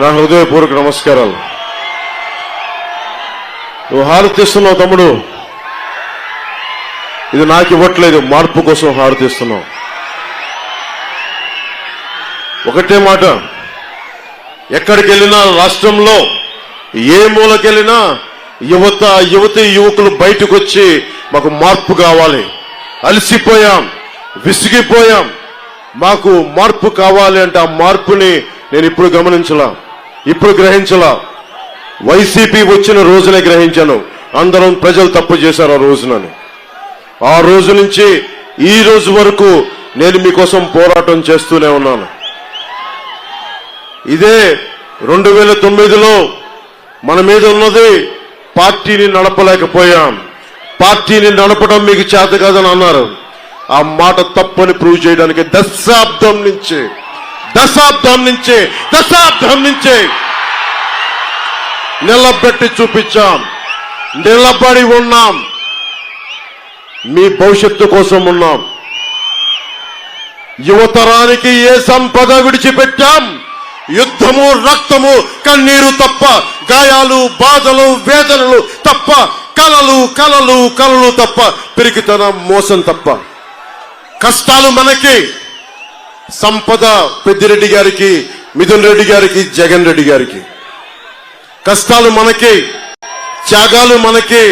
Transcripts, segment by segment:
నా హృదయపూర్వక నమస్కారాలు. నువ్వు హారతిస్తున్నావు తమ్ముడు. ఇది నాకు ఇవ్వట్లేదు మార్పు కోసం హారతిస్తున్నావు ఒకటే మాట ఎక్కడికి వెళ్ళినా రాష్ట్రంలో ఏ మూలకెళ్ళినా యువత యువతి యువకులు బయటకు వచ్చి మాకు మార్పు కావాలి. అలసిపోయాం విసిగిపోయాం. మాకు మార్పు కావాలి అంటే ఆ మార్పుని నేను ఇప్పుడు గమనించలా. ఇప్పుడు గ్రహించలా. వైసీపీ వచ్చిన రోజునే గ్రహించాను. అందరం ప్రజలు తప్పు చేశారు ఆ రోజునని. ఆ రోజు నుంచి ఈ రోజు వరకు నేను మీకోసం పోరాటం చేస్తూనే ఉన్నాను. ఇదే రెండు వేల తొమ్మిదిలో మన మీద ఉన్నది పార్టీని నడపలేకపోయాం. పార్టీని నడపడం మీకు చేత కాదని అన్నారు. ఆ మాట తప్పని ప్రూవ్ చేయడానికి దశాబ్దం నుంచి దశాబ్దం నుంచే దశాబ్దం నుంచి నిలబెట్టి చూపించాం. నిలబడి ఉన్నాం. మీ భవిష్యత్తు కోసం ఉన్నాం. యువతరానికి ఏ సంపద విడిచిపెట్టాం? యుద్ధము రక్తము కన్నీరు తప్ప గాయాలు బాధలు వేదనలు తప్ప కలలు కలలు కలలు తప్ప పిరికితనం మోసం తప్ప. కష్టాలు మనకి సంపద పెద్దిరెడ్డి గారికి మిథున్ రెడ్డి గారికి జగన్ రెడ్డి గారికి. కష్టాలు మనకి త్యాగాలు మనకి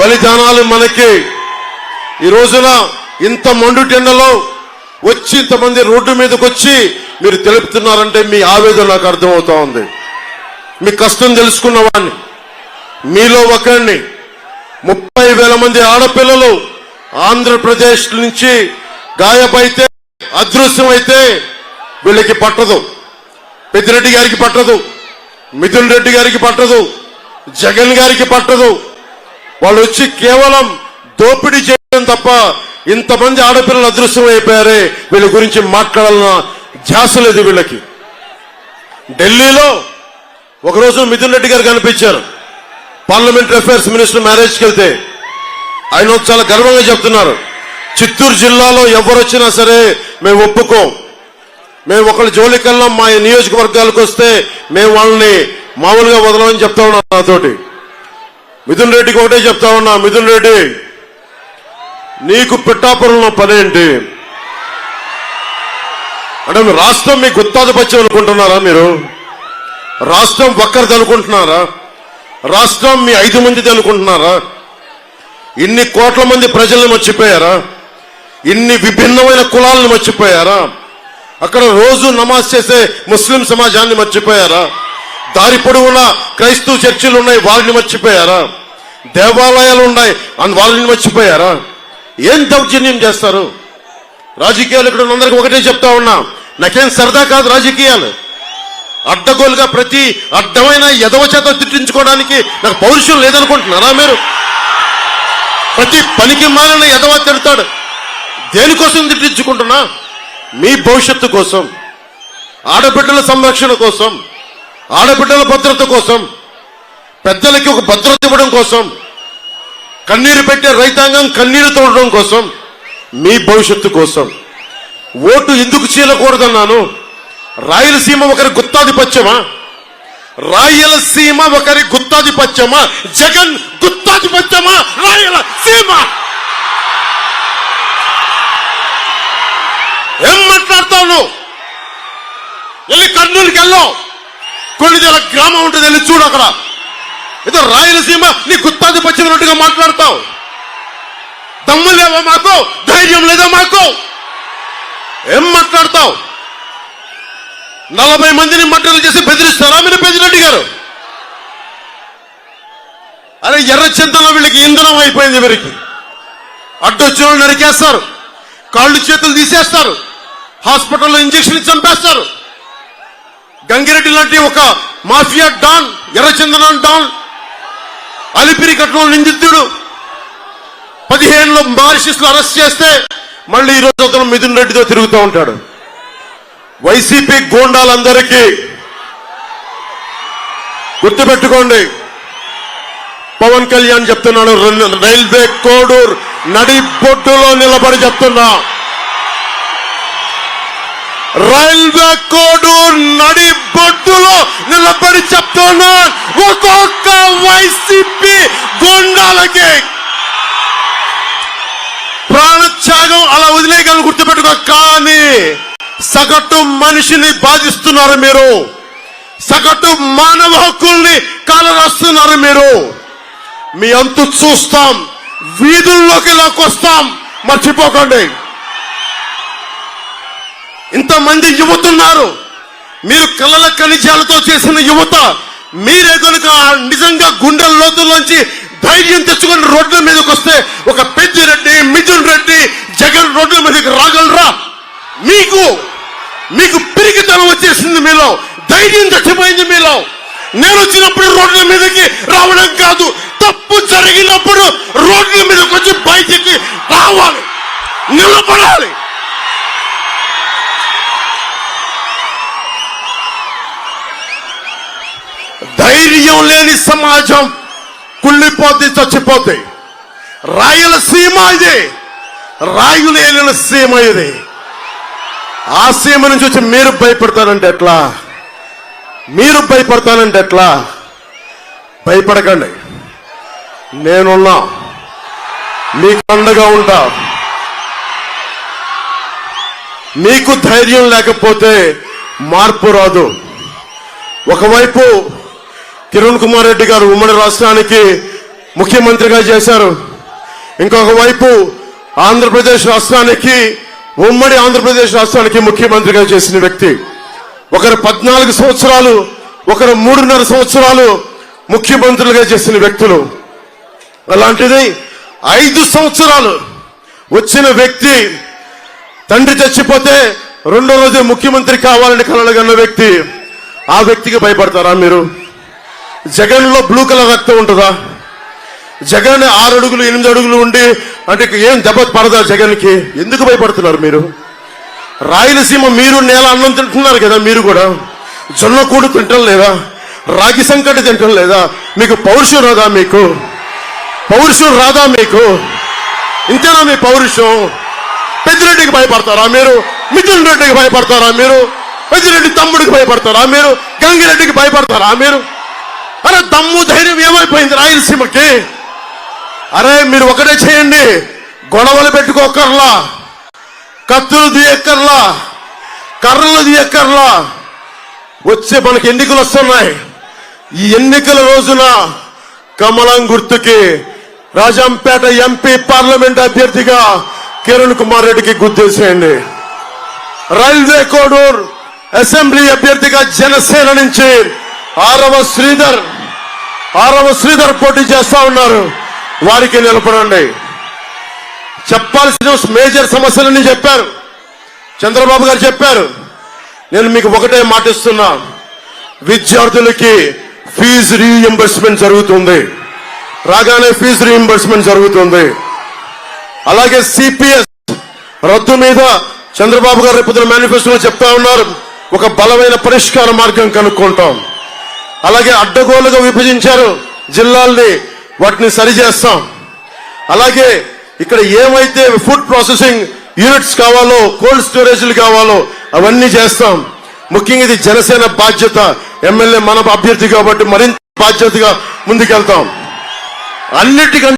బలిదానాలు మనకి. ఈ రోజున ఇంత మండుటెండలో వచ్చి ఇంతమంది రోడ్డు మీదకి వచ్చి మీరు తెలుపుతున్నారంటే మీ ఆవేదన నాకు అర్థమవుతా ఉంది. మీ కష్టం తెలుసుకున్న వాడిని మీలో ఒకరిని ముప్పై వేల మంది ఆడపిల్లలు ఆంధ్రప్రదేశ్ నుంచి గాయపైతే అదృశ్యం అయితే వీళ్ళకి పట్టదు. పెద్దిరెడ్డి గారికి పట్టదు. మిథున్ రెడ్డి గారికి పట్టదు. జగన్ గారికి పట్టదు. వాళ్ళు వచ్చి కేవలం దోపిడీ చేయడం తప్ప ఇంతమంది ఆడపిల్లలు అదృశ్యం అయిపోయారే. వీళ్ళ గురించి మాట్లాడాలన్న ధ్యాస లేదు వీళ్ళకి. ఢిల్లీలో ఒకరోజు మిథున్ రెడ్డి గారు కనిపించారు. పార్లమెంటరీ అఫైర్స్ మినిస్టర్ మ్యారేజ్కి వెళ్తే. ఆయన చాలా గర్వంగా చెప్తున్నారు. చిత్తూరు జిల్లాలో ఎవరు వచ్చినా సరే మేము ఒప్పుకోం. మేము ఒకళ్ళ జోలికల్లో మా నియోజకవర్గాలకు వస్తే మేము వాళ్ళని మామూలుగా వదలమని చెప్తా ఉన్నాం నాతోటి. మిథున్ రెడ్డికి ఒకటే చెప్తా ఉన్నా మిథున్ రెడ్డి నీకు పిట్టాపురంలో పనేంటి? అంటే మీ రాష్ట్రం మీ గుత్తాధిపత్యం అనుకుంటున్నారా మీరు? రాష్ట్రం ఒక్కరిది అనుకుంటున్నారా? రాష్ట్రం మీ ఐదు మందిది అనుకుంటున్నారా? ఇన్ని కోట్ల మంది ప్రజలను మర్చిపోయారా? ఇన్ని విభిన్నమైన కులాలను మర్చిపోయారా? అక్కడ రోజు నమాజ్ చేసే ముస్లిం సమాజాన్ని మర్చిపోయారా? దారి పొడవునా క్రైస్తవ చర్చిలు ఉన్నాయి వాళ్ళని మర్చిపోయారా? దేవాలయాలు ఉన్నాయి అని వాళ్ళని మర్చిపోయారా? ఏం దౌర్జన్యం చేస్తారు? రాజకీయాలు ఇక్కడ అందరికి ఒకటే చెప్తా ఉన్నా. నాకేం సరదా కాదు రాజకీయాలు. అడ్డగోలుగా ప్రతి అడ్డమైన ఎదవ చేత తిట్టించుకోవడానికి నాకు పౌరుషం లేదనుకుంటున్నారా మీరు? ప్రతి పనికి మాలిన ఎదవ తిడతాడు. దేనికోసం తిట్టించుకుంటున్నా? మీ భవిష్యత్తు కోసం ఆడబిడ్డల సంరక్షణ కోసం ఆడబిడ్డల భద్రత కోసం పెద్దలకి ఒక భద్రత ఇవ్వడం కోసం కన్నీరు పెట్టే రైతాంగం కన్నీరు తోడడం కోసం మీ భవిష్యత్తు కోసం. ఓటు ఎందుకు చీలకూడదన్నాను? రాయలసీమ ఒకరి గుత్తాధిపత్యమా? రాయలసీమ ఒకరి గుత్తాధిపత్యమా? జగన్ గుత్తాధిపత్యమా? రాయలసీమ! మాట్లాడతావు నువ్వు వెళ్ళి కర్నూలుకి వెళ్ళావు కొన్నిదేల గ్రామం ఉంటుంది వెళ్ళి చూడు అక్కడ. ఏదో రాయలసీమ నీ గుత్తాధిపత్యం ఉన్నట్టుగా మాట్లాడతావు. దమ్ము లేవా మాకు? ధైర్యం లేదా మాకు? ఏం మాట్లాడతావు? నలభై మందిని మట్టలు చేసి బెదిరిస్తారా మీరు పెద్దిరెడ్డి గారు? అరే ఎర్ర చింతలో వీళ్ళకి ఇంధనం అయిపోయింది వీరికి. అడ్డొచ్చిన నరికేస్తారు. కాళ్ళు చేతులు తీసేస్తారు. హాస్పిటల్లో ఇంజక్షన్ ఇచ్చి చంపేస్తారు. గంగిరెడ్డి లాంటి ఒక మాఫియా డాన్ ఎర్రచందనం డాన్ అలిపిరి ఘటనలో నిందితుడు. పదిహేనులో మారిషిస్ అరెస్ట్ చేస్తే మళ్ళీ ఈ రోజు అతను మిథున్ రెడ్డితో తిరుగుతూ ఉంటాడు. వైసీపీ గోండాలందరికీ గుర్తుపెట్టుకోండి. పవన్ కళ్యాణ్ చెప్తున్నాడు రైల్వే కోడూర్ నడి బొడ్డులో నిలబడి చెప్తున్నా. రైల్వే కోడు నడిబొడ్డులో నిలబడి చెప్తున్నా ఒక్కొక్క వైసీపీ గోండాలకి ప్రాణత్యాగం అలా వదిలేయగలను గుర్తుపెట్టుకో. కానీ సగటు మనిషిని బాధిస్తున్నారు మీరు. సగటు మానవ హక్కుల్ని కలరాస్తున్నారు మీరు. మీ అంతు చూస్తాం. వీధుల్లోకి లాక్కొస్తాం. మర్చిపోకండి. ఇంతమంది యువతున్నారు. మీరు కళల ఖనిజాలతో చేసిన యువత మీరే కనుక నిజంగా గుండెల లోతుల్లోంచి ధైర్యం తెచ్చుకొని రోడ్ల మీదకి వస్తే ఒక పెద్దిరెడ్డి మిథున్ రెడ్డి జగన్ రోడ్ల మీదకి రాగలరా? మీకు మీకు పిరికితనం వచ్చేసింది మీలో ధైర్యం చచ్చిపోయింది మీలో. నేను వచ్చినప్పుడు రోడ్ల మీదకి రావడం కాదు తప్పు జరిగినప్పుడు రోడ్ల మీదకి వచ్చి బయటికి రావాలి నిలబడాలి. సమాజం కుళ్ళిపోతే చచ్చిపోతే రాయలసీమ ఇది. రాయులేలిన సీమ ఇది. ఆ సీమ నుంచి వచ్చి మీరు భయపడతారంటే ఎట్లా? మీరు భయపడతానంటే ఎట్లా? భయపడకండి. నేనున్నా. మీకు అండగా ఉంటా. మీకు ధైర్యం లేకపోతే మార్పు రాదు. ఒకవైపు కిరణ్ కుమార్ రెడ్డి గారు ఉమ్మడి రాష్ట్రానికి ముఖ్యమంత్రిగా చేశారు. ఇంకొక వైపు ఆంధ్రప్రదేశ్ రాష్ట్రానికి ఉమ్మడి ఆంధ్రప్రదేశ్ రాష్ట్రానికి ముఖ్యమంత్రిగా చేసిన వ్యక్తి. ఒకరు పద్నాలుగు సంవత్సరాలు ఒకరు మూడున్నర సంవత్సరాలు ముఖ్యమంత్రులుగా చేసిన వ్యక్తులు. అలాంటిది ఐదు సంవత్సరాలు వచ్చిన వ్యక్తి తండ్రి చచ్చిపోతే రెండో రోజు ముఖ్యమంత్రి కావాలని కలలుగన్న వ్యక్తి ఆ వ్యక్తికి భయపడతారా మీరు? జగన్లో బ్లూ కలర్ రక్తం ఉంటుందా? జగన్ ఆరు అడుగులు ఎనిమిది అడుగులు ఉండి అంటే ఏం దెబ్బ పడదా జగన్కి ఎందుకు భయపడుతున్నారు మీరు? రాయలసీమ మీరు నేల అన్నం తింటున్నారు కదా మీరు కూడా. జొన్న కూడు తింటం లేదా? రాగి సంకటి తింటం లేదా? మీకు పౌరుషం రాదా మీకు? పౌరుషం రాదా మీకు? ఇంతేనా మీ పౌరుషం? పెద్దిరెడ్డికి భయపడతారా మీరు? మిథున్ రెడ్డికి భయపడతారా మీరు? పెద్దిరెడ్డి తమ్ముడికి భయపడతారా మీరు? గంగిరెడ్డికి భయపడతారా మీరు? అరే దమ్ము ధైర్యం ఏమైపోయింది రాయలసీమకి? అరే మీరు ఒకటే చేయండి. గొడవలు పెట్టుకోకర్లా. కత్తులు తీయక్కర్లా కర్రలు తీయక్కర్లా వచ్చే మనకి ఎన్నికలు వస్తున్నాయి. ఈ ఎన్నికల రోజున కమలం గుర్తుకి రాజంపేట ఎంపీ పార్లమెంట్ అభ్యర్థిగా కిరణ్ కుమార్ రెడ్డికి గుర్తేసేయండి రైల్వే కోడూర్ అసెంబ్లీ అభ్యర్థిగా జనసేన నుంచి ఆరవ శ్రీధర్ ఆరవ శ్రీధర్ పోటీ చేస్తా ఉన్నారు. వారికి నిలబడండి. చెప్పాల్సిన మేజర్ సమస్యలన్నీ చెప్పారు. చంద్రబాబు గారు చెప్పారు. నేను మీకు ఒకటే మాటిస్తున్నా విద్యార్థులకి ఫీజు రీఎంబర్స్మెంట్ జరుగుతుంది. రాగానే ఫీజు రీఎంబర్స్మెంట్ జరుగుతుంది. అలాగే సిపిఎస్ రద్దు మీద చంద్రబాబు గారు రేపు మేనిఫెస్టోలో చెప్తా ఉన్నారు. ఒక బలమైన పరిష్కార మార్గం కనుక్కుంటాం. అలాగే అడ్డగోలుగా విభజించారు జిల్లాల్ని. వాటిని సరిచేస్తాం అలాగే ఇక్కడ ఏమైతే ఫుడ్ ప్రాసెసింగ్ యూనిట్స్ కావాలో కోల్డ్ స్టోరేజ్లు కావాలో అవన్నీ చేస్తాం. ముఖ్యంగా ఇది జనసేన బాధ్యత. ఎమ్మెల్యే మన అభ్యర్థి కాబట్టి మరింత బాధ్యతగా ముందుకెళ్తాం. అన్నిటికంటే